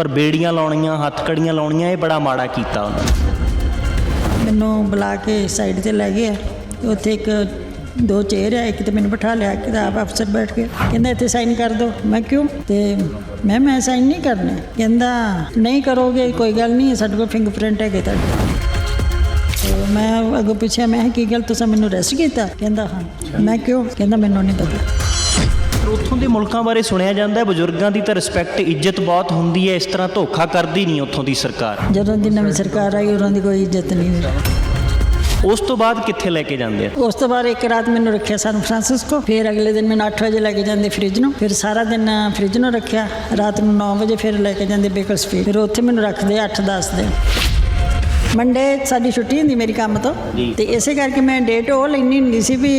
ਪਰ ਬੇੜੀਆਂ ਲਾਉਣੀਆਂ ਹੱਥਕੜੀਆਂ ਲਾਉਣੀਆਂ ਇਹ ਬੜਾ ਮਾੜਾ ਕੀਤਾ ਉਹਨਾਂ ਮੈਨੂੰ ਬੁਲਾ ਕੇ ਸਾਈਡ ਤੇ ਲੈ ਗਿਆ ਉੱਥੇ ਇੱਕ ਦੋ ਚੇਅਰ ਆ ਇੱਕ ਤੇ ਮੈਨੂੰ ਬਿਠਾ ਲਿਆ ਕਿ ਆਪ ਅਫਸਰ ਬੈਠ ਕੇ ਕਹਿੰਦਾ ਇੱਥੇ ਸਾਈਨ ਕਰ ਦਿਓ। ਮੈਂ ਕਿਉਂ? ਤੇ ਮੈਂ ਮੈਂ ਸਾਈਨ ਨਹੀਂ ਕਰਨੇ। ਕਹਿੰਦਾ ਨਹੀਂ ਕਰੋਗੇ ਕੋਈ ਗੱਲ ਨਹੀਂ ਸਾਡੇ ਕੋਲ ਫਿੰਗਰਪ੍ਰਿੰਟ ਹੈਗੇ ਤੁਹਾਡੇ ਤੇ ਮੈਂ ਅੱਗੋਂ ਪੁੱਛਿਆ ਮੈਂ ਕਿਹਾ, ਕੀ ਗੱਲ ਤੁਸੀਂ ਮੈਨੂੰ ਅਰੈਸਟ ਕੀਤਾ? ਕਹਿੰਦਾ ਹਾਂ। ਮੈਂ ਕਿਉਂ? ਕਹਿੰਦਾ ਮੈਨੂੰ ਨਹੀਂ ਪਤਾ। ਉੱਥੋਂ ਦੇ ਮੁਲਕਾਂ ਬਾਰੇ ਸੁਣਿਆ ਜਾਂਦਾ ਹੈ ਬਜ਼ੁਰਗਾਂ ਦੀ ਤਾਂ ਰਿਸਪੈਕਟ ਇੱਜ਼ਤ ਬਹੁਤ ਹੁੰਦੀ ਹੈ ਇਸ ਤਰ੍ਹਾਂ ਧੋਖਾ ਕਰਦੀ ਨਹੀਂ ਉੱਥੋਂ ਦੀ ਸਰਕਾਰ। ਜਦੋਂ ਦੀ ਨਵੀਂ ਸਰਕਾਰ ਆਈ ਉਹਨਾਂ ਦੀ ਕੋਈ ਇੱਜ਼ਤ ਨਹੀਂ ਹੋਈ ਉਸ ਤੋਂ ਬਾਅਦ ਕਿੱਥੇ ਲੈ ਕੇ ਜਾਂਦੇ ਆ? ਉਸ ਤੋਂ ਬਾਅਦ ਇੱਕ ਰਾਤ ਮੈਨੂੰ ਰੱਖਿਆ ਸਨ ਫਰਾਂਸਿਸਕੋ ਫਿਰ ਅਗਲੇ ਦਿਨ ਮੈਨੂੰ 8 ਵਜੇ ਲੈ ਕੇ ਜਾਂਦੇ ਫ੍ਰਿਜ ਨੂੰ ਫਿਰ ਸਾਰਾ ਦਿਨ ਫ੍ਰਿਜ ਨੂੰ ਰੱਖਿਆ ਰਾਤ ਨੂੰ 9 ਵਜੇ ਫਿਰ ਲੈ ਕੇ ਜਾਂਦੇ ਬੇਕਰ ਸਪੀਡ ਫਿਰ ਉੱਥੇ ਮੈਨੂੰ ਰੱਖਦੇ 8-10 ਦਿਨ। ਮੰਡੇ ਸਾਡੀ ਛੁੱਟੀ ਹੁੰਦੀ ਮੇਰੀ ਕੰਮ ਤੋਂ। ਤੇ ਇਸੇ ਕਰਕੇ ਮੈਂ ਡੇਟ ਉਹ ਲੈਣੀ ਹੁੰਦੀ ਸੀ ਵੀ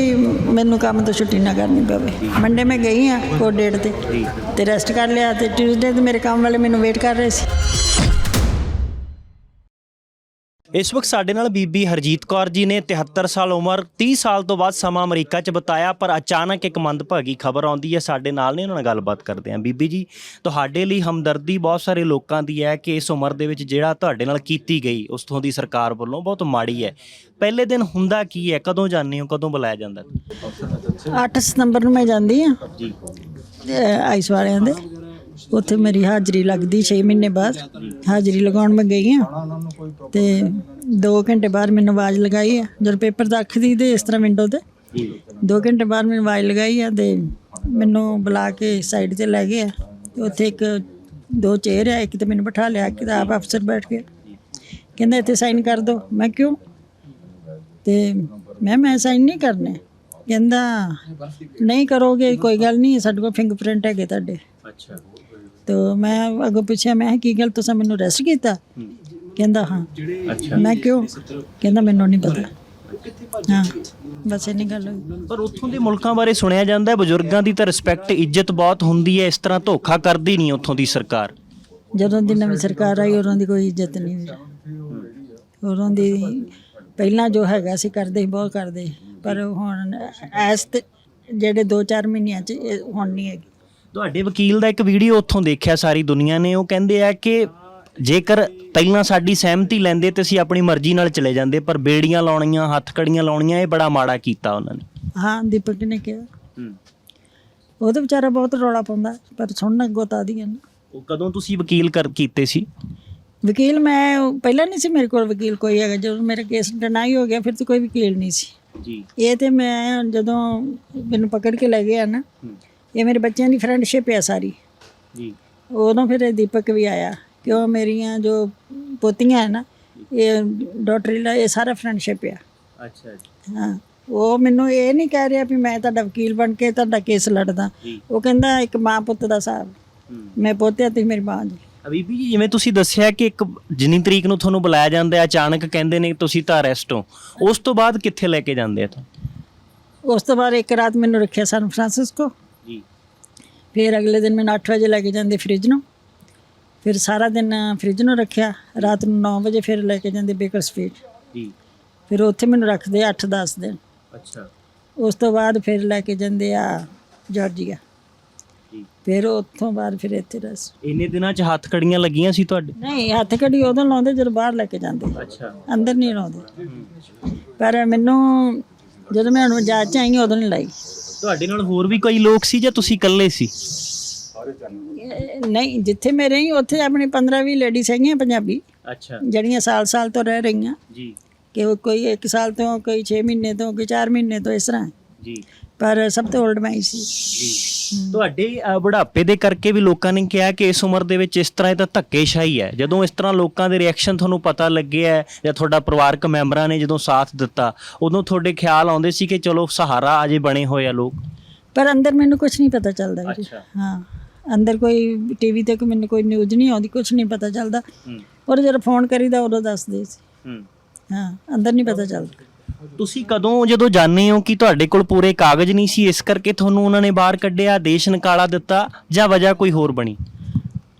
ਮੈਨੂੰ ਕੰਮ ਤੋਂ ਛੁੱਟੀ ਨਾ ਕਰਨੀ ਪਵੇ। ਮੰਡੇ ਮੈਂ ਗਈ ਆ ਉਹ ਡੇਟ ਤੇ। ਤੇ ਰੈਸਟ ਕਰ ਲਿਆ ਤੇ ਟਿਊਜ਼ਡੇ ਤੇ ਮੇਰੇ ਕੰਮ ਵਾਲੇ ਮੈਨੂੰ ਵੇਟ ਕਰ ਰਹੇ ਸੀ। ਇਸ ਵਕਤ ਸਾਡੇ ਨਾਲ ਬੀਬੀ ਹਰਜੀਤ ਕੌਰ ਜੀ ਨੇ 73 ਸਾਲ ਉਮਰ 30 ਸਾਲ ਤੋਂ ਬਾਅਦ ਸਮਾਂ ਅਮਰੀਕਾ 'ਚ ਬਿਤਾਇਆ ਪਰ ਅਚਾਨਕ ਇੱਕ ਮੰਦਭਾਗੀ ਖਬਰ ਆਉਂਦੀ ਹੈ ਸਾਡੇ ਨਾਲ ਨੇ ਉਹਨਾਂ ਨਾਲ ਗੱਲਬਾਤ ਕਰਦੇ ਹਾਂ। ਬੀਬੀ ਜੀ ਤੁਹਾਡੇ ਲਈ ਹਮਦਰਦੀ ਬਹੁਤ ਸਾਰੇ ਲੋਕਾਂ ਦੀ ਹੈ ਕਿ ਇਸ ਉਮਰ ਦੇ ਵਿੱਚ ਜਿਹੜਾ ਤੁਹਾਡੇ ਨਾਲ ਕੀਤੀ ਗਈ ਉਸ ਤੋਂ ਦੀ ਸਰਕਾਰ ਵੱਲੋਂ ਬਹੁਤ ਮਾੜੀ ਹੈ। ਪਹਿਲੇ ਦਿਨ ਹੁੰਦਾ ਕੀ ਹੈ? ਕਦੋਂ ਜਾਂਦੇ ਹੋ? ਕਦੋਂ ਬੁਲਾਇਆ ਜਾਂਦਾ? 8 ਸਤੰਬਰ ਨੂੰ ਮੈਂ ਜਾਂਦੀ ਆ ਜੀ। ਆਈਸ ਵਾਲਿਆਂ ਦੇ। ਉੱਥੇ ਮੇਰੀ ਹਾਜ਼ਰੀ ਲੱਗਦੀ 6 ਮਹੀਨੇ ਬਾਅਦ। ਹਾਜ਼ਰੀ ਲਗਾਉਣ ਮੈਂ ਗਈ ਆ ਤੇ 2 ਘੰਟੇ ਬਾਅਦ ਮੈਨੂੰ ਆਵਾਜ਼ ਲਗਾਈ ਆ। ਜਦ ਪੇਪਰ ਰੱਖਦੀ ਤੇ ਇਸ ਤਰ੍ਹਾਂ ਵਿੰਡੋ ਤੇ। 2 ਘੰਟੇ ਬਾਅਦ ਮੈਨੂੰ ਆਵਾਜ਼ ਲਗਾਈ ਆ ਤੇ ਮੈਨੂੰ ਬੁਲਾ ਕੇ ਸਾਈਡ ਤੇ ਲੈ ਗਏ ਆ। ਤੇ ਉੱਥੇ ਇੱਕ ਦੋ ਚੇਅਰ ਆ, ਇੱਕ ਤੇ ਮੈਨੂੰ ਬਿਠਾ ਲਿਆ ਕਿ ਆਪ ਅਫਸਰ ਬੈਠ ਕੇ ਕਹਿੰਦਾ, ਇੱਥੇ ਸਾਈਨ ਕਰ ਦਿਓ ਮੈਂ ਕਿਉਂ? ਤੇ ਮੈਂ ਮੈਂ ਸਾਈਨ ਨਹੀਂ ਕਰਨੇ। ਕਹਿੰਦਾ, ਨਹੀਂ ਕਰੋਗੇ, ਕੋਈ ਗੱਲ ਨਹੀਂ, ਸਾਡੇ ਕੋਲ ਫਿੰਗਰਪ੍ਰਿੰਟ ਹੈਗੇ ਤੁਹਾਡੇ। ਅੱਛਾ। ਤੇ ਮੈਂ ਅੱਗੋਂ ਪੁੱਛਿਆ ਮੈਂ ਕਿਹਾ, ਕੀ ਗੱਲ ਤੁਸੀਂ ਮੈਨੂੰ ਅਰੈਸਟ ਕੀਤਾ? ਕਹਿੰਦਾ ਹਾਂ। ਅੱਛਾ। ਮੈਂ ਕਿਉਂ? ਕਹਿੰਦਾ ਮੈਨੂੰ ਨਹੀਂ ਪਤਾ। ਹਾਂ ਬਸ ਇੰਨੀ ਗੱਲ ਹੋਈ। ਪਰ ਉੱਥੋਂ ਦੇ ਮੁਲਕਾਂ ਬਾਰੇ ਸੁਣਿਆ ਜਾਂਦਾ ਹੈ ਬਜ਼ੁਰਗਾਂ ਦੀ ਤਾਂ ਰਿਸਪੈਕਟ ਇੱਜ਼ਤ ਬਹੁਤ ਹੁੰਦੀ ਹੈ ਇਸ ਤਰ੍ਹਾਂ ਧੋਖਾ ਕਰਦੀ ਨਹੀਂ ਉੱਥੋਂ ਦੀ ਸਰਕਾਰ। ਜਦੋਂ ਦੀ ਨਵੀਂ ਸਰਕਾਰ ਆਈ ਉਹਨਾਂ ਦੀ ਕੋਈ ਇੱਜ਼ਤ ਨਹੀਂ ਹੋਈ ਉਹਨਾਂ ਦੀ ਪਹਿਲਾਂ ਜੋ ਹੈਗਾ ਸੀ ਕਰਦੇ ਸੀ ਬਹੁਤ ਕਰਦੇ ਸੀ, ਪਰ ਹੁਣ ਐਸ ਤੇ ਜਿਹੜੇ 2-4 ਮਹੀਨਿਆਂ ਚ ਇਹ ਹੁਣ ਨਹੀਂ ਹੈਗੀ। ਤੁਹਾਡੇ ਵਕੀਲ ਦਾ ਇੱਕ ਵੀਡੀਓ ਉੱਥੋਂ ਦੇਖਿਆ ਸਾਰੀ ਦੁਨੀਆ ਨੇ ਉਹ ਕਹਿੰਦੇ ਆ ਕਿ ਜੇਕਰ ਪਹਿਲਾਂ ਸਾਡੀ ਸਹਿਮਤੀ ਲੈਂਦੇ ਤੇ ਅਸੀਂ ਆਪਣੀ ਮਰਜ਼ੀ ਨਾਲ ਚਲੇ ਜਾਂਦੇ ਪਰ ਬੇੜੀਆਂ ਲਾਉਣੀਆਂ ਹੱਥਕੜੀਆਂ ਲਾਉਣੀਆਂ ਇਹ ਬੜਾ ਮਾੜਾ ਕੀਤਾ ਉਹਨਾਂ ਨੇ। ਹਾਂ ਦੀਪਕ ਨੇ ਕਿਹਾ। ਉਹ ਤਾਂ ਵਿਚਾਰਾ ਬਹੁਤ ਰੌਲਾ ਪਾਉਂਦਾ ਪਰ ਸੁਣਨ ਅੱਗੋਂ ਤਾਂ ਦੀਆਂ ਨਾ। ਉਹ ਕਦੋਂ ਤੁਸੀਂ ਵਕੀਲ ਕਰ ਕੀਤੇ ਸੀ? ਵਕੀਲ ਮੈਂ ਪਹਿਲਾਂ ਨਹੀਂ ਸੀ ਮੇਰੇ ਕੋਲ ਵਕੀਲ ਕੋਈ ਹੈਗਾ ਜਦੋਂ ਮੇਰਾ ਕੇਸ ਡਿਨਾਈ ਹੋ ਗਿਆ ਫਿਰ ਤਾਂ ਕੋਈ ਵਕੀਲ ਨਹੀਂ ਸੀ। ਜੀ। ਇਹ ਤੇ ਮੈਂ ਜਦੋਂ ਮੈਨੂੰ ਪਕੜ ਕੇ ਲੈ ਗਿਆ ਨਾ ਇਹ ਮੇਰੇ ਬੱਚਿਆਂ ਦੀ ਫਰੈਂਡਸ਼ਿਪ ਹੈ ਸਾਰੀ। ਜੀ। ਉਦੋਂ ਫਿਰ ਇਹ ਦੀਪਕ ਵੀ ਆਇਆ ਕਿਉਂ ਮੇਰੀਆਂ ਜੋ ਪੋਤੀਆਂ ਹੈ ਨਾ ਇਹ ਡਾਟਰੀਲਾ ਇਹ ਸਾਰਾ ਫਰੈਂਡਸ਼ਿਪ ਆ। ਅੱਛਾ ਜੀ। ਹਾਂ ਉਹ ਮੈਨੂੰ ਇਹ ਨਹੀਂ ਕਹਿ ਰਿਹਾ ਵੀ ਮੈਂ ਤੁਹਾਡਾ ਵਕੀਲ ਬਣ ਕੇ ਤੁਹਾਡਾ ਕੇਸ ਲੜਦਾ। ਉਹ ਕਹਿੰਦਾ ਇੱਕ ਮਾਂ ਪੁੱਤ ਦਾ ਹਿਸਾਬ ਮੈਂ ਪੋਤਿਆ ਤੇ ਮੇਰੀ ਮਾਂ ਜੀ। ਅਬੀਬੀ ਜੀ ਜਿਵੇਂ ਤੁਸੀਂ ਦੱਸਿਆ ਕਿ ਇੱਕ ਜਿੰਨੀ ਤਰੀਕ ਨੂੰ ਤੁਹਾਨੂੰ ਬੁਲਾਇਆ ਜਾਂਦਾ ਹੈ ਅਚਾਨਕ ਕਹਿੰਦੇ ਨੇ ਤੁਸੀਂ ਤਾਂ ਅਰੈਸਟ ਹੋ ਉਸ ਤੋਂ ਬਾਅਦ ਕਿੱਥੇ ਲੈ ਕੇ ਜਾਂਦੇ ਆ ਤੁਹਾਨੂੰ? ਉਸ ਤੋਂ ਬਾਅਦ ਇੱਕ ਰਾਤ ਮੈਨੂੰ ਰੱਖਿਆ ਸਨ ਫਰਾਂਸਿਸਕੋ ਜੀ। ਫਿਰ ਅਗਲੇ ਦਿਨ ਮੈਨੂੰ 8 ਵਜੇ ਲੈ ਕੇ ਜਾਂਦੇ ਫ੍ਰਿਜ ਨੂੰ। ਫਿਰ ਸਾਰਾ ਦਿਨ ਫ੍ਰਿਜ ਨੂੰ ਰੱਖਿਆ। ਰਾਤ ਨੂੰ 9 ਵਜੇ ਫਿਰ ਲੈ ਕੇ ਜਾਂਦੇ ਬੇਕਰ ਸਪੀਡ ਜੀ। ਫਿਰ ਉੱਥੇ ਮੈਨੂੰ ਰੱਖਦੇ 8-10 ਦਿਨ। ਅੱਛਾ। ਉਸ ਤੋਂ ਬਾਅਦ ਫਿਰ ਲੈ ਕੇ ਜਾਂਦੇ ਆ ਜਾਰਜੀਆ ਜੀ। ਫਿਰ ਉੱਥੋਂ ਬਾਅਦ ਫਿਰ ਇੱਥੇ ਰਸ ਇੰਨੇ ਦਿਨਾਂ 'ਚ ਹੱਥ ਕੜੀਆਂ ਲੱਗੀਆਂ ਸੀ ਤੁਹਾਡੇ? ਨਹੀਂ ਹੱਥ ਕੜੀ ਉਦੋਂ ਲਾਉਂਦੇ ਜਦੋਂ ਬਾਹਰ ਲੈ ਕੇ ਜਾਂਦੇ। ਅੱਛਾ। ਅੰਦਰ ਨਹੀਂ ਲਾਉਂਦੇ। ਪਰ ਮੈਨੂੰ ਜਦੋਂ ਮੈਂ ਹੁਣ ਜਾਂਚ 'ਚ ਆਈ ਉਦੋਂ ਨਹੀਂ ਲਾਈ। ਤੁਹਾਡੇ ਨਾਲ ਹੋਰ ਵੀ ਕੋਈ ਲੋਕ ਸੀ ਜਾਂ ਤੁਸੀਂ ਇਕੱਲੇ ਸੀ? ਨਹੀਂ ਜਿੱਥੇ ਮੈਂ ਰਹੀ ਉੱਥੇ ਆਪਣੇ 15-20 ਲੇਡੀਜ਼ ਹੈਗੀਆਂ ਪੰਜਾਬੀ। ਅੱਛਾ। ਜਿਹੜੀਆਂ ਸਾਲ-ਸਾਲ ਤੋਂ ਰਹਿ ਰਹੀਆਂ। ਜੀ। ਕਿ ਉਹ ਕੋਈ 1 ਸਾਲ ਤੋਂ ਕੋਈ 6 ਮਹੀਨੇ ਤੋਂ ਕੋਈ 4 ਮਹੀਨੇ ਤੋਂ ਇਸ ਤਰ੍ਹਾਂ। ਜੀ। ਪਰ ਸਭ ਤੋਂ 올ਡ ਮੈਂ ਹੀ ਸੀ। ਤੁਹਾਡੇ ਅ, ਬੁਢਾਪੇ ਦੇ ਕਰਕੇ ਵੀ ਲੋਕਾਂ ਨੇ ਕਿਹਾ ਕਿ ਇਸ ਉਮਰ ਦੇ ਵਿੱਚ ਇਸ ਤਰ੍ਹਾਂ ਇਹ ਤਾਂ ਧੱਕੇਸ਼ਾਹੀ ਹੈ। ਜਦੋਂ ਇਸ ਤਰ੍ਹਾਂ ਲੋਕਾਂ ਦੇ ਰਿਐਕਸ਼ਨ ਤੁਹਾਨੂੰ ਪਤਾ ਲੱਗਿਆ ਹੈ ਜਾਂ ਤੁਹਾਡਾ ਪਰਿਵਾਰਕ ਮੈਂਬਰਾਂ ਨੇ ਜਦੋਂ ਸਾਥ ਦਿੱਤਾ ਉਦੋਂ ਤੁਹਾਡੇ ਖਿਆਲ ਆਉਂਦੇ ਸੀ ਕਿ ਚਲੋ ਸਹਾਰਾ ਅਜੇ ਬਣੇ ਹੋਏ ਆ ਲੋਕ? ਪਰ ਅੰਦਰ ਮੈਨੂੰ ਕੁਝ ਨਹੀਂ ਪਤਾ ਚੱਲਦਾ ਵੀਰੇ ਅੱਛਾ। ਹਾਂ। ਅੰਦਰ ਕੋਈ ਟੀਵੀ ਤੇ ਕੋਈ ਮੈਨੂੰ ਕੋਈ ਨਿਊਜ਼ ਨਹੀਂ ਆਉਂਦੀ ਕੁਝ ਨਹੀਂ ਪਤਾ ਚੱਲਦਾ। ਹੂੰ। ਔਰ ਜਦੋਂ ਫੋਨ ਕਰੀਦਾ ਉਦੋਂ ਦੱਸਦੇ ਸੀ। ਹੂੰ। ਹਾਂ ਅੰਦਰ ਨਹੀਂ ਪਤਾ ਚੱਲਦਾ। ਤੁਸੀਂ ਕਦੋਂ ਜਦੋਂ ਜਾਣਦੇ ਹੋ ਕਿ ਤੁਹਾਡੇ ਕੋਲ ਪੂਰੇ ਕਾਗਜ਼ ਨਹੀਂ ਸੀ ਇਸ ਕਰਕੇ ਤੁਹਾਨੂੰ ਉਹਨਾਂ ਨੇ ਬਾਹਰ ਕੱਢਿਆ ਦੇਸ਼ ਨਿਕਾਲਾ ਦਿੱਤਾ ਜਾਂ ਵਜ੍ਹਾ ਕੋਈ ਹੋਰ ਬਣੀ?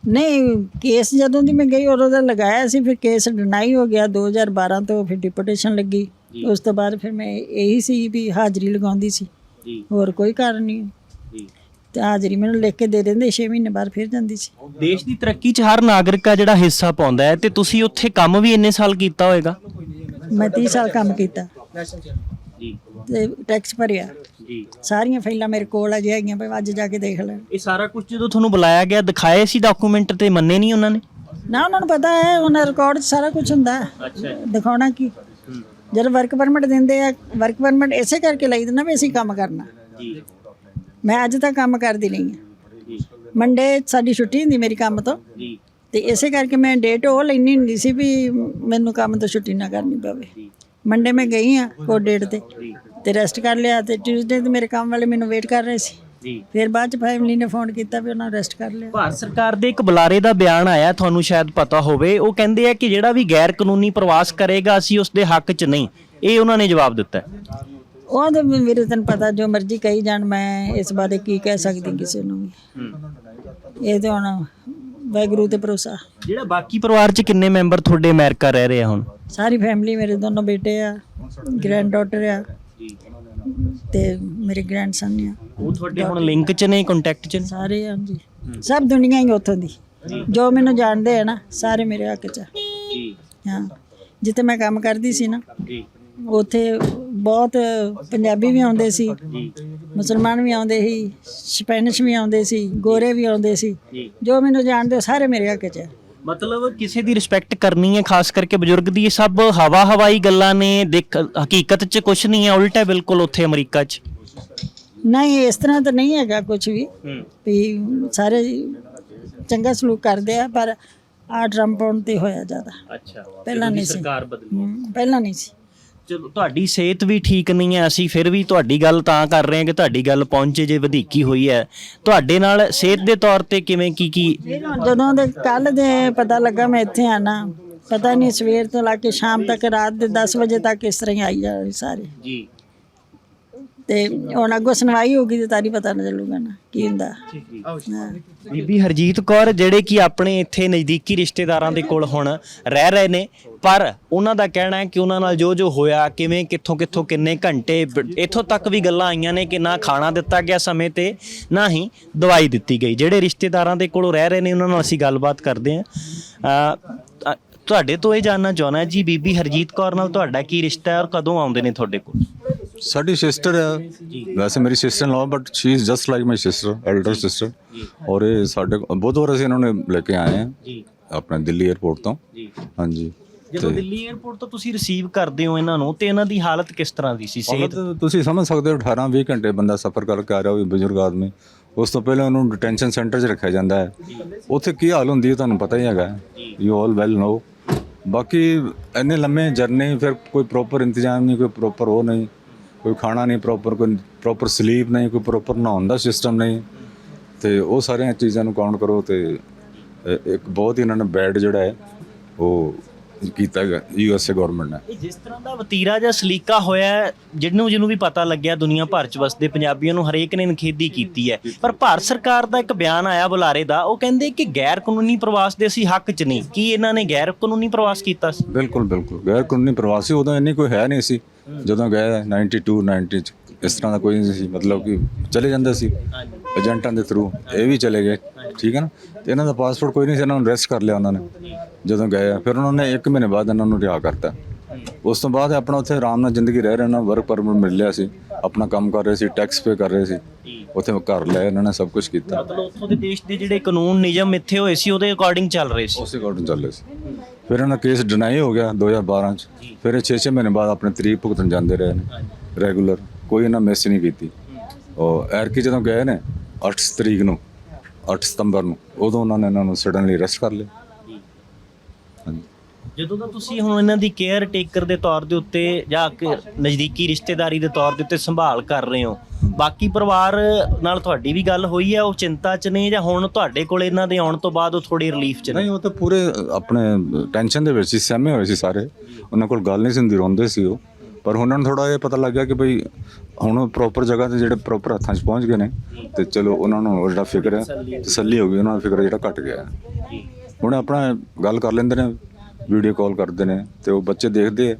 ਨਹੀਂ ਕੇਸ ਜਦੋਂ ਦੀ ਮੈਂ ਗਈ ਉਦੋਂ ਦਾ ਲਗਾਇਆ ਸੀ ਫਿਰ ਕੇਸ ਡਿਨਾਈ ਹੋ ਗਿਆ 2012 ਤੋਂ ਫਿਰ ਡਿਪੋਟੇਸ਼ਨ ਲੱਗੀ। ਉਸ ਤੋਂ ਬਾਅਦ ਫਿਰ ਮੈਂ ਇਹੀ ਸੀ ਵੀ ਹਾਜ਼ਰੀ ਲਗਾਉਂਦੀ ਸੀ। ਜੀ। ਹੋਰ ਕੋਈ ਕਾਰਨ ਨਹੀਂ। ਜੀ। ਤੇ ਹਾਜ਼ਰੀ ਮੈਨੂੰ ਲਿਖ ਕੇ ਦੇ ਦਿੰਦੇ 6 ਮਹੀਨੇ ਬਾਅਦ ਫਿਰ ਜਾਂਦੀ ਸੀ। ਦੇਸ਼ ਦੀ ਤਰੱਕੀ 'ਚ ਹਰ ਨਾਗਰਿਕ ਆ ਜਿਹੜਾ ਹਿੱਸਾ ਪਾਉਂਦਾ ਹੈ ਤੇ ਤੁਸੀਂ ਉੱਥੇ ਕੰਮ ਵੀ ਇੰਨੇ ਸਾਲ ਕੀਤਾ ਹੋਵੇਗਾ ਮੈਂ 30 ਸਾਲ ਕੰਮ ਕੀਤਾ। ਜੀ। ਤੇ ਟੈਕਸ ਭਰਿਆ। ਜੀ। ਸਾਰੀਆਂ ਫਾਈਲਾਂ ਮੇਰੇ ਕੋਲ ਅਜੇ ਹੈਗੀਆਂ ਭਾਵੇਂ ਅੱਜ ਜਾ ਕੇ ਦੇਖ ਲੈਣ ਇਹ ਸਾਰਾ ਕੁਝ ਜਦੋਂ ਤੁਹਾਨੂੰ ਬੁਲਾਇਆ ਗਿਆ ਦਿਖਾਏ ਸੀ ਡਾਕੂਮੈਂਟ ਤੇ ਮੰਨੇ ਨਹੀਂ ਉਹਨਾਂ ਨੇ? ਨਾ ਉਹਨਾਂ ਨੂੰ ਪਤਾ ਹੈ ਉਹਨਾਂ ਰਿਕਾਰਡ 'ਚ ਸਾਰਾ ਕੁਝ ਹੁੰਦਾ ਹੈ। ਅੱਛਾ। ਦਿਖਾਉਣਾ ਕੀ? ਜਦ ਵਰਕ ਪਰਮਿਟ ਦਿੰਦੇ ਆ ਵਰਕ ਪਰਮਿਟ ਇਸੇ ਕਰਕੇ ਲਈ ਦਿੰਦਾ ਵੀ ਅਸੀਂ ਕੰਮ ਕਰਨਾ। ਜੀ। ਮੈਂ ਅੱਜ ਤੱਕ ਕੰਮ ਕਰਦੀ ਨਹੀਂ ਹਾਂ। ਜੀ। ਮੰਡੇ ਸਾਡੀ ਛੁੱਟੀ ਹੁੰਦੀ ਮੇਰੀ ਕੰਮ ਤੋਂ। ਜੀ। ਤੇ ਇਸੇ ਕਰਕੇ ਮੈਂ ਡੇਟ ਉਹ ਲੈਣੀ ਹੁੰਦੀ ਸੀ ਵੀ ਮੈਨੂੰ ਕੰਮ ਤੋਂ ਛੁੱਟੀ ਨਾ ਕਰਨੀ ਪਵੇ। ਮੰਡੇ ਮੈਂ ਗਈ ਆ ਕੋ ਡੇਟ ਤੇ ਤੇ ਰੈਸਟ ਕਰ ਲਿਆ ਤੇ ਟਿਊਜ਼ਡੇ ਤੇ ਮੇਰੇ ਕੰਮ ਵਾਲੇ ਮੈਨੂੰ ਵੇਟ ਕਰ ਰਹੇ ਸੀ। ਜੀ। ਫਿਰ ਬਾਅਦ ਚ ਫੈਮਿਲੀ ਨੇ ਫੋਨ ਕੀਤਾ ਵੀ ਉਹਨਾਂ ਰੈਸਟ ਕਰ ਲਿਆ ਭਾਰਤ ਸਰਕਾਰ ਦੇ ਇੱਕ ਬੁਲਾਰੇ ਦਾ ਬਿਆਨ ਆਇਆ ਤੁਹਾਨੂੰ ਸ਼ਾਇਦ ਪਤਾ ਹੋਵੇ ਉਹ ਕਹਿੰਦੇ ਆ ਕਿ ਜਿਹੜਾ ਵੀ ਗੈਰ ਕਾਨੂੰਨੀ ਪ੍ਰਵਾਸ ਕਰੇਗਾ ਅਸੀਂ ਉਸ ਦੇ ਹੱਕ 'ਚ ਨਹੀਂ। ਇਹ ਉਹਨਾਂ ਨੇ ਜਵਾਬ ਦਿੱਤਾ। ਉਹ ਤੇ ਮੇਰੇ ਤੈਨੂੰ ਪਤਾ ਜੋ ਮਰਜ਼ੀ ਕਹੀ ਜਾਣ ਮੈਂ ਇਸ ਬਾਰੇ ਕੀ ਕਹਿ ਸਕਦੀ ਕਿਸੇ ਨੂੰ ਵੀ। ਇਹ ਤੇ ਹੁਣ ਵੈਗਰੂ ਤੇ ਭਰੋਸਾ। ਜਿਹੜਾ ਬਾਕੀ ਪਰਿਵਾਰ 'ਚ ਕਿੰਨੇ ਮੈਂਬਰ ਤੁਹਾਡੇ ਅਮਰੀਕਾ ਰਹਿ ਰਹੇ ਆ ਹੁਣ? ਸਾਰੀ ਫੈਮਿਲੀ ਮੇਰੇ ਦੋਨੋਂ ਬੇਟੇ ਆ ਗ੍ਰੈਂਡ ਡਾਟਰ ਆ ਤੇ ਮੇਰੇ ਗ੍ਰੈਂਡਸਨ ਆ। ਉਹ ਤੁਹਾਡੇ ਹੁਣ ਲਿੰਕ 'ਚ ਨੇ ਕੰਟੈਕਟ 'ਚ ਨੇ? ਸਾਰੇ ਹਾਂਜੀ। ਸਭ ਦੁਨੀਆ ਹੀ ਉੱਥੋਂ ਦੀ। ਜੋ ਮੈਨੂੰ ਜਾਣਦੇ ਆ ਨਾ ਸਾਰੇ ਮੇਰੇ ਹੱਕ ਚ ਆ। ਜੀ। ਹਾਂ। ਜਿੱਥੇ ਮੈਂ ਕੰਮ ਕਰਦੀ ਸੀ ਨਾ ਜੀ। ਉੱਥੇ ਬਹੁਤ ਪੰਜਾਬੀ ਵੀ ਆਉਂਦੇ ਸੀ ਮੁਸਲਮਾਨ ਵੀ ਆਉਂਦੇ ਸੀ ਸਪੈਨਿਸ਼ ਵੀ ਆਉਂਦੇ ਸੀ ਗੋਰੇ ਵੀ ਆਉਂਦੇ ਸੀ। ਜੀ। ਮੈਨੂੰ ਜਾਣਦੇ ਸਾਰੇ ਮੇਰੇ ਹੱਕ ਚ। ਮਤਲਬ ਕਿਸੇ ਦੀ ਰਿਸਪੈਕਟ ਕਰਨੀ ਹੈ ਖਾਸ ਕਰਕੇ ਬਜ਼ੁਰਗ ਦੀ ਇਹ ਸਭ ਹਵਾ ਹਵਾਈ ਗੱਲਾਂ ਨੇ ਦੇਖ ਹਕੀਕਤ 'ਚ ਕੁਝ ਨਹੀਂ ਹੈ ਉਲਟਾ ਬਿਲਕੁਲ ਉੱਥੇ ਅਮਰੀਕਾ 'ਚ। ਨਹੀਂ ਇਸ ਤਰ੍ਹਾਂ ਤਾਂ ਨਹੀਂ ਹੈਗਾ ਕੁਝ ਵੀ। ਵੀ ਸਾਰੇ ਚੰਗਾ ਸਲੂਕ ਕਰਦੇ ਆ ਪਰ ਆ ਟਰੰਪ ਆਉਣ ਤੇ ਹੋਇਆ ਜ਼ਿਆਦਾ। ਅੱਛਾ। ਪਹਿਲਾਂ ਨਹੀਂ ਸੀ। ਸਰਕਾਰ ਬਦਲੀ। ਪਹਿਲਾਂ ਨਹੀਂ ਸੀ। ਚਲੋ ਤੁਹਾਡੀ ਸਿਹਤ ਵੀ ਠੀਕ ਨਹੀਂ ਹੈ ਅਸੀਂ ਫਿਰ ਵੀ ਤੁਹਾਡੀ ਗੱਲ ਤਾਂ ਕਰ ਰਹੇ ਹਾਂ ਕਿ ਤੁਹਾਡੀ ਗੱਲ ਪਹੁੰਚੇ ਜੇ ਵਧੀਕੀ ਹੋਈ ਹੈ। ਤੁਹਾਡੇ ਨਾਲ ਸਿਹਤ ਦੇ ਤੌਰ ਤੇ ਕਿਵੇਂ ਕੀ ਕੀ? ਜਦੋਂ ਦੇ ਕੱਲ ਦੇ ਪਤਾ ਲੱਗਾ ਮੈਂ ਇੱਥੇ ਆਣਾ ਪਤਾ ਨਹੀਂ ਸਵੇਰ ਤੋਂ ਲਾ ਕੇ ਸ਼ਾਮ ਤੱਕ ਰਾਤ ਦੇ 10 ਵਜੇ ਤੱਕ ਇਸ ਤਰ੍ਹਾਂ ਹੀ ਆਈ ਜਾ ਰਹੀ ਸਾਰੇ। ਜੀ। ਤੇ ਹੁਣ ਅੱਗੋਂ ਸੁਣਵਾਈ ਹੋਗੀ ਤੇ ਤਾਰੀ ਪਤਾ ਨਾ ਚੱਲੂਗਾ ਨਾ ਕੀ ਹੁੰਦਾ। ਬੀਬੀ ਹਰਜੀਤ ਕੌਰ ਜਿਹੜੇ ਕਿ ਆਪਣੇ ਇੱਥੇ ਨਜ਼ਦੀਕੀ ਰਿਸ਼ਤੇਦਾਰਾਂ ਦੇ ਕੋਲ ਹੁਣ ਰਹਿ ਰਹੇ ਨੇ ਪਰ ਉਹਨਾਂ ਦਾ ਕਹਿਣਾ ਹੈ ਕਿ ਉਹਨਾਂ ਨਾਲ ਜੋ ਜੋ ਹੋਇਆ ਕਿਵੇਂ ਕਿੱਥੋਂ ਕਿੱਥੋਂ ਕਿੰਨੇ ਘੰਟੇ ਇੱਥੋਂ ਤੱਕ ਵੀ ਗੱਲਾਂ ਆਈਆਂ ਨੇ ਕਿ ਨਾ ਖਾਣਾ ਦਿੱਤਾ ਗਿਆ ਸਮੇਂ ਤੇ ਨਾ ਹੀ ਦਵਾਈ ਦਿੱਤੀ ਗਈ। ਜਿਹੜੇ ਰਿਸ਼ਤੇਦਾਰਾਂ ਦੇ ਕੋਲ ਰਹਿ ਰਹੇ ਨੇ ਉਹਨਾਂ ਨਾਲ ਅਸੀਂ ਗੱਲਬਾਤ ਕਰਦੇ ਹਾਂ। ਤੁਹਾਡੇ ਤੋਂ ਇਹ ਜਾਨਣਾ ਚਾਹੁੰਦਾ ਜੀ ਬੀਬੀ ਹਰਜੀਤ ਕੌਰ ਨਾਲ ਤੁਹਾਡਾ ਕੀ ਰਿਸ਼ਤਾ ਹੈ ਔਰ ਕਦੋਂ ਆਉਂਦੇ ਨੇ ਤੁਹਾਡੇ ਕੋਲ? ਸਾਡੀ ਸਿਸਟਰ ਹੈ ਵੈਸੇ ਮੇਰੀ sister law but she is just like my sister elder sister ਔਰ ਇਹ ਸਾਡੇ ਬੁੱਧਵਾਰ ਅਸੀਂ ਇਹਨਾਂ ਨੇ ਲੈ ਕੇ ਆਏ ਹਾਂ ਜੀ। ਆਪਣੇ ਦਿੱਲੀ 에ਅਰਪੋਰਟ ਤੋਂ। ਜੀ। ਹਾਂਜੀ। ਜਦੋਂ ਦਿੱਲੀ 에ਅਰਪੋਰਟ ਤੋਂ ਤੁਸੀਂ ਰਿਸੀਵ ਕਰਦੇ ਹੋ ਇਹਨਾਂ ਨੂੰ ਤੇ ਇਹਨਾਂ ਦੀ ਹਾਲਤ ਕਿਸ ਤਰ੍ਹਾਂ ਦੀ ਸੀ ਸਿਹਤ? ਹਾਲਤ ਤੁਸੀਂ ਸਮਝ ਸਕਦੇ ਹੋ 18 20 ਘੰਟੇ ਬੰਦਾ ਸਫ਼ਰ ਕਰਕੇ ਆ ਰਿਹਾ ਹੋਵੇ ਬਜ਼ੁਰਗ ਆਦਮੀ। ਉਸ ਤੋਂ ਪਹਿਲਾਂ ਉਹਨੂੰ ਡਿਟੈਂਸ਼ਨ ਸੈਂਟਰ 'ਚ ਰੱਖਿਆ ਜਾਂਦਾ ਹੈ। ਉੱਥੇ ਕੀ ਹਾਲ ਹੁੰਦੀ ਹੈ ਤੁਹਾਨੂੰ ਪਤਾ ਹੀ ਹੈਗਾ। ਯੂ ਆਲ ਵੈਲ ਨੋ ਬਾਕੀ ਇੰਨੇ ਲੰਮੇ ਜਰਨੀ ਫਿਰ ਕੋਈ ਪ੍ਰੋਪਰ ਇੰਤਜ਼ਾਮ ਨਹੀਂ ਕੋਈ ਪ੍ਰੋਪਰ ਉਹ ਨਹੀਂ। ਕੋਈ ਖਾਣਾ ਨਹੀਂ ਪ੍ਰੋਪਰ ਕੋਈ ਪ੍ਰੋਪਰ ਸਲੀਪ ਨਹੀਂ ਕੋਈ ਪ੍ਰੋਪਰ ਨਹਾਉਣ ਦਾ ਸਿਸਟਮ ਨਹੀਂ। ਤੇ ਉਹ ਸਾਰੀਆਂ ਚੀਜ਼ਾਂ ਨੂੰ ਕਾਊਂਟ ਕਰੋ ਤੇ ਇੱਕ ਬਹੁਤ ਹੀ ਇਹਨਾਂ ਨੇ ਬੈਡ ਜਿਹੜਾ ਹੈ ਉਹ ਕੀਤਾ ਹੈਗਾ ਯੂਐਸਏ ਗਵਰਨਮੈਂਟ ਨੇ। ਜਿਸ ਤਰ੍ਹਾਂ ਦਾ ਵਤੀਰਾ ਜਾਂ ਸਲੀਕਾ ਹੋਇਆ ਹੈ, ਜਿਹਨੂੰ ਜਿਹਨੂੰ ਵੀ ਪਤਾ ਲੱਗਿਆ ਦੁਨੀਆ ਭਰ ਚ ਵਸਦੇ ਪੰਜਾਬੀਆਂ ਨੂੰ ਹਰੇਕ ਨੇ ਨਖੇਦੀ ਕੀਤੀ ਹੈ। ਪਰ ਭਾਰਤ ਸਰਕਾਰ ਦਾ ਇੱਕ ਬਿਆਨ ਆਇਆ ਬੁਲਾਰੇ ਦਾ ਉਹ ਕਹਿੰਦੇ ਕਿ ਗੈਰ ਕਾਨੂੰਨੀ ਪ੍ਰਵਾਸ ਦੇ ਅਸੀਂ ਹੱਕ ਚ ਨਹੀਂ। ਕੀ ਇਹਨਾਂ ਨੇ ਗੈਰ ਕਾਨੂੰਨੀ ਪ੍ਰਵਾਸ ਕੀਤਾ ਸੀ? ਬਿਲਕੁਲ ਬਿਲਕੁਲ। ਗੈਰ ਕਾਨੂੰਨੀ ਪ੍ਰਵਾਸੀ ਉਦੋਂ ਇੰਨੀ ਕੋਈ ਹੈ ਨਹੀਂ ਸੀ। ਜਦੋਂ ਗਏ 92 90 ਚ ਇਸ ਤਰ੍ਹਾਂ ਦਾ ਕੋਈ ਨਹੀਂ ਸੀ। ਮਤਲਬ ਕਿ ਚਲੇ ਜਾਂਦੇ ਸੀ ਏਜੰਟਾਂ ਦੇ ਥਰੂ ਇਹ ਵੀ ਚਲੇ ਗਏ। ਠੀਕ ਹੈ ਨਾ? ਤੇ ਇਹਨਾਂ ਦਾ ਪਾਸਪੋਰਟ ਕੋਈ ਨਹੀਂ ਸੀ ਇਹਨਾਂ ਨੂੰ ਅਰੈਸਟ ਕਰ ਲਿਆ ਉਹਨਾਂ ਨੇ ਜਦੋਂ ਗਏ ਫਿਰ ਉਹਨਾਂ ਨੇ 1 ਮਹੀਨੇ ਬਾਅਦ ਇਹਨਾਂ ਨੂੰ ਰਿਹਾ ਕਰਤਾ। ਉਸ ਤੋਂ ਬਾਅਦ ਆਪਣਾ ਉੱਥੇ ਆਰਾਮ ਨਾਲ ਜ਼ਿੰਦਗੀ ਰਹਿ ਰਹੇ ਵਰਕ ਪਰਮਿਟ ਮਿਲ ਲਿਆ ਸੀ ਆਪਣਾ ਕੰਮ ਕਰ ਰਹੇ ਸੀ ਟੈਕਸ ਪੇ ਕਰ ਰਹੇ ਸੀ ਉੱਥੇ ਘਰ ਲੈ ਇਹਨਾਂ ਨੇ ਸਭ ਕੁਝ ਕੀਤਾ। ਮਤਲਬ ਉੱਥੋਂ ਦੇ ਦੇਸ਼ ਦੇ ਜਿਹੜੇ ਕਾਨੂੰਨ ਨਿਯਮ ਇੱਥੇ ਹੋਏ ਸੀ ਉਹਦੇ ਅਕੋਰਡਿੰਗ ਚੱਲ ਰਹੇ ਸੀ? ਉਸੇ ਅਕੋਰਡਿੰਗ ਚੱਲ ਰਹੇ ਸੀ। ਫਿਰ ਇਹਨਾਂ ਦਾ ਕੇਸ ਡਿਨਾਈ ਹੋ ਗਿਆ 2012 ਚ। ਫਿਰ ਇਹ 6-6 ਮਹੀਨੇ ਬਾਅਦ ਆਪਣੇ ਤਰੀਕ ਭੁਗਤਣ ਜਾਂਦੇ ਰਹੇ ਨੇ ਰੈਗੂਲਰ ਕੋਈ ਇਹਨਾਂ ਮਿਸ ਨਹੀਂ ਕੀਤੀ। ਉਹ ਐਰਕੀ ਜਦੋਂ ਗਏ ਨੇ 8 ਤਰੀਕ ਨੂੰ 8 ਸਤੰਬਰ ਨੂੰ। ਉਦੋਂ ਉਹਨਾਂ ਨੇ ਇਹਨਾਂ ਨੂੰ ਸਡਨਲੀ ਅਰੈਸਟ ਕਰ ਲਿਆ। ਹਾਂਜੀ। ਜਦੋਂ ਦਾ ਤੁਸੀਂ ਹੁਣ ਇਹਨਾਂ ਦੀ ਕੇਅਰ ਟੇਕਰ ਦੇ ਤੌਰ ਦੇ ਉੱਤੇ ਜਾਂ ਕਿ ਨਜ਼ਦੀਕੀ ਰਿਸ਼ਤੇਦਾਰੀ ਦੇ ਤੌਰ ਦੇ ਉੱਤੇ ਸੰਭਾਲ ਕਰ ਰਹੇ ਹੋ ਬਾਕੀ ਪਰਿਵਾਰ ਨਾਲ ਤੁਹਾਡੀ ਵੀ ਗੱਲ ਹੋਈ ਹੈ ਉਹ ਚਿੰਤਾ 'ਚ ਨੇ ਜਾਂ ਹੁਣ ਤੁਹਾਡੇ ਕੋਲ ਇਹਨਾਂ ਦੇ ਆਉਣ ਤੋਂ ਬਾਅਦ ਉਹ ਥੋੜੀ ਰਿਲੀਫ 'ਚ ਨੇ? ਨਹੀਂ ਉਹ ਤਾਂ ਪੂਰੇ ਆਪਣੇ ਟੈਨਸ਼ਨ ਦੇ ਵਿੱਚ ਸੀ ਸਹਿਮੇ ਹੋਏ ਸੀ ਸਾਰੇ। ਉਹਨਾਂ ਕੋਲ ਗੱਲ ਨਹੀਂ ਸੀ ਹੁੰਦੀ ਰੋਂਦੇ ਸੀ ਉਹ। ਪਰ ਹੁਣ ਉਹਨਾਂ ਨੂੰ ਥੋੜਾ ਇਹ ਪਤਾ ਲੱਗ ਗਿਆ ਕਿ ਭਈ ਹੁਣ ਪ੍ਰੋਪਰ ਜਗ੍ਹਾ ਤੇ ਜਿਹੜੇ ਪ੍ਰੋਪਰ ਹੱਥਾਂ 'ਚ ਪਹੁੰਚ ਗਏ ਨੇ ਤੇ ਚਲੋ ਉਹਨਾਂ ਨੂੰ ਜਿਹੜਾ ਫਿਕਰ ਹੈ ਤਸੱਲੀ ਹੋ ਗਈ ਉਹਨਾਂ ਦਾ ਫਿਕਰ ਜਿਹੜਾ ਘਟ ਗਿਆ। ਹੁਣ ਆਪਣਾ ਗੱਲ ਕਰ ਲੈਂਦੇ ਨੇ ਵੀਡੀਓ ਕਾਲ ਕਰਦੇ ਨੇ ਤੇ ਉਹ ਬੱਚੇ ਦੇਖਦੇ ਆ।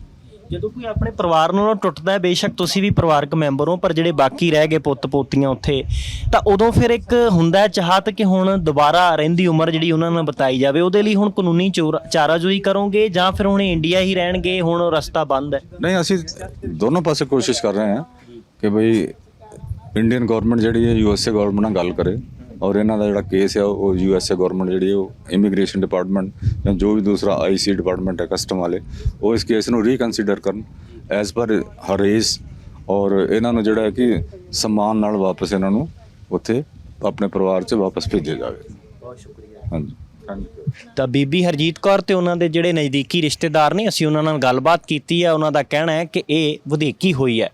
ਜਦੋਂ ਕੋਈ ਆਪਣੇ ਪਰਿਵਾਰ ਨਾਲੋਂ ਟੁੱਟਦਾ ਹੈ, ਬੇਸ਼ੱਕ ਤੁਸੀਂ ਵੀ ਪਰਿਵਾਰਕ ਮੈਂਬਰ ਹੋ, ਪਰ ਜਿਹੜੇ ਬਾਕੀ ਰਹਿ ਗਏ ਪੁੱਤ ਪੋਤੀਆਂ ਉੱਥੇ, ਤਾਂ ਉਦੋਂ ਫਿਰ ਇੱਕ ਹੁੰਦਾ ਹੈ ਚਾਹਤ ਕਿ ਹੁਣ ਦੁਬਾਰਾ ਰਹਿੰਦੀ ਉਮਰ ਜਿਹੜੀ ਉਹਨਾਂ ਨਾਲ ਬਤਾਈ ਜਾਵੇ, ਉਹਦੇ ਲਈ ਹੁਣ ਕਾਨੂੰਨੀ ਚੋਰ- ਚਾਰਾਜੋਈ ਕਰੋਗੇ ਜਾਂ ਫਿਰ ਹੁਣ ਇੰਡੀਆ ਹੀ ਰਹਿਣਗੇ, ਹੁਣ ਰਸਤਾ ਬੰਦ ਹੈ? ਨਹੀਂ, ਅਸੀਂ ਦੋਨੋਂ ਪਾਸੇ ਕੋਸ਼ਿਸ਼ ਕਰ ਰਹੇ ਹਾਂ ਕਿ ਭਈ ਇੰਡੀਅਨ ਗਵਰਨਮੈਂਟ ਜਿਹੜੀ ਹੈ ਯੂਐਸਏ ਗਵਰਨਮੈਂਟ ਨਾਲ ਗੱਲ ਕਰੇ। ਔਰ ਇਹਨਾਂ ਦਾ ਜਿਹੜਾ ਕੇਸ ਹੈ ਉਹ ਯੂਐਸਏ ਗਵਰਨਮੈਂਟ ਜਿਹੜੀ ਉਹ ਇਮੀਗ੍ਰੇਸ਼ਨ ਡਿਪਾਰਟਮੈਂਟ ਜਾਂ ਜੋ ਵੀ ਦੂਸਰਾ ਆਈਸੀ ਡਿਪਾਰਟਮੈਂਟ ਹੈ ਕਸਟਮ ਵਾਲੇ ਉਹ ਇਸ ਕੇਸ ਨੂੰ ਰੀਕਨਸੀਡਰ ਕਰਨ ਐਜ਼ ਪਰ ਹਰ ਏਜ ਔਰ ਇਹਨਾਂ ਨੂੰ ਜਿਹੜਾ ਹੈ ਕਿ ਸਨਮਾਨ ਨਾਲ ਵਾਪਸ ਇਹਨਾਂ ਨੂੰ ਉੱਥੇ ਆਪਣੇ ਪਰਿਵਾਰ 'ਚ ਵਾਪਸ ਭੇਜਿਆ ਜਾਵੇ। ਬਹੁਤ ਸ਼ੁਕਰੀਆ। ਹਾਂਜੀ। ਯੂ ਤਾਂ ਬੀਬੀ ਹਰਜੀਤ ਕੌਰ ਤੇ ਉਹਨਾਂ ਦੇ ਜਿਹੜੇ ਨਜ਼ਦੀਕੀ ਰਿਸ਼ਤੇਦਾਰ ਨੇ ਅਸੀਂ ਉਹਨਾਂ ਨਾਲ ਗੱਲਬਾਤ ਕੀਤੀ ਹੈ ਉਹਨਾਂ ਦਾ ਕਹਿਣਾ ਹੈ ਕਿ ਇਹ ਵਧੇਕੀ ਹੋਈ ਹੈ।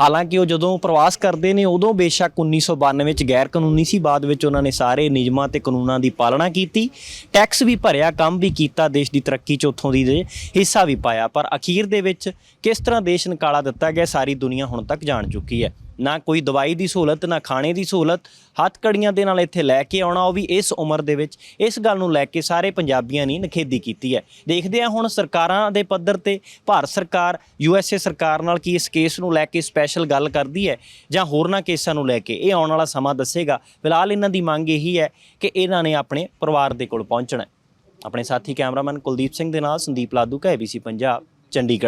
ਹਾਲਾਂਕਿ ਉਹ ਜਦੋਂ ਪ੍ਰਵਾਸ ਕਰਦੇ ਨੇ, ਉਦੋਂ ਬੇਸ਼ੱਕ 1992 ਵਿੱਚ ਗੈਰ ਕਾਨੂੰਨੀ ਸੀ। ਬਾਅਦ ਵਿੱਚ ਉਹਨਾਂ ਨੇ ਸਾਰੇ ਨਿਯਮਾਂ ਤੇ ਕਾਨੂੰਨਾਂ ਦੀ ਪਾਲਣਾ ਕੀਤੀ। ਟੈਕਸ ਵੀ ਭਰਿਆ, ਕੰਮ ਵੀ ਕੀਤਾ, ਦੇਸ਼ ਦੀ ਤਰੱਕੀ 'ਚ ਉੱਥੋਂ ਦੀ ਦੇ ਹਿੱਸਾ ਵੀ ਪਾਇਆ। ਪਰ ਅਖੀਰ ਦੇ ਵਿੱਚ ਕਿਸ ਤਰ੍ਹਾਂ ਦੇਸ਼ ਨਿਕਾਲਾ ਦਿੱਤਾ ਗਿਆ, ਸਾਰੀ ਦੁਨੀਆ ਹੁਣ ਤੱਕ ਜਾਣ ਚੁੱਕੀ ਹੈ। ਨਾ ਕੋਈ ਦਵਾਈ ਦੀ ਸਹੂਲਤ, ਨਾ ਖਾਣੇ ਦੀ ਸਹੂਲਤ, ਹੱਥ ਕੜੀਆਂ ਦੇ ਨਾਲ ਇੱਥੇ ਲੈ ਕੇ ਆਉਣਾ, ਉਹ ਵੀ ਇਸ ਉਮਰ ਦੇ ਵਿੱਚ ਇਸ ਗੱਲ ਨੂੰ ਲੈ ਕੇ ਸਾਰੇ ਪੰਜਾਬੀਆਂ ਨੇ ਨਖੇਦੀ ਕੀਤੀ ਹੈ। ਦੇਖਦੇ ਆ ਹੁਣ ਸਰਕਾਰਾਂ ਦੇ ਪੱਧਰ ਤੇ ਭਾਰਤ ਸਰਕਾਰ ਯੂਐਸਏ ਸਰਕਾਰ ਨਾਲ ਕੀ ਇਸ ਕੇਸ ਨੂੰ ਲੈ ਕੇ ਸਪੈਸ਼ਲ ਗੱਲ ਕਰਦੀ ਹੈ ਜਾਂ ਹੋਰਨਾਂ ਕੇਸਾਂ ਨੂੰ ਲੈ ਕੇ? ਇਹ ਆਉਣ ਵਾਲਾ ਸਮਾਂ ਦੱਸੇਗਾ। ਫਿਲਹਾਲ ਇਹਨਾਂ ਦੀ ਮੰਗ ਇਹੀ ਹੈ ਕਿ ਇਹਨਾਂ ਨੇ ਆਪਣੇ ਪਰਿਵਾਰ ਦੇ ਕੋਲ ਪਹੁੰਚਣਾ ਹੈ। ਆਪਣੇ ਸਾਥੀ ਕੈਮਰਾਮੈਨ ਕੁਲਦੀਪ ਸਿੰਘ ਦੇ ਨਾਲ ਸੰਦੀਪ ਲਾਦੂ ਕਾ ABC ਪੰਜਾਬ, ਚੰਡੀਗੜ੍ਹ।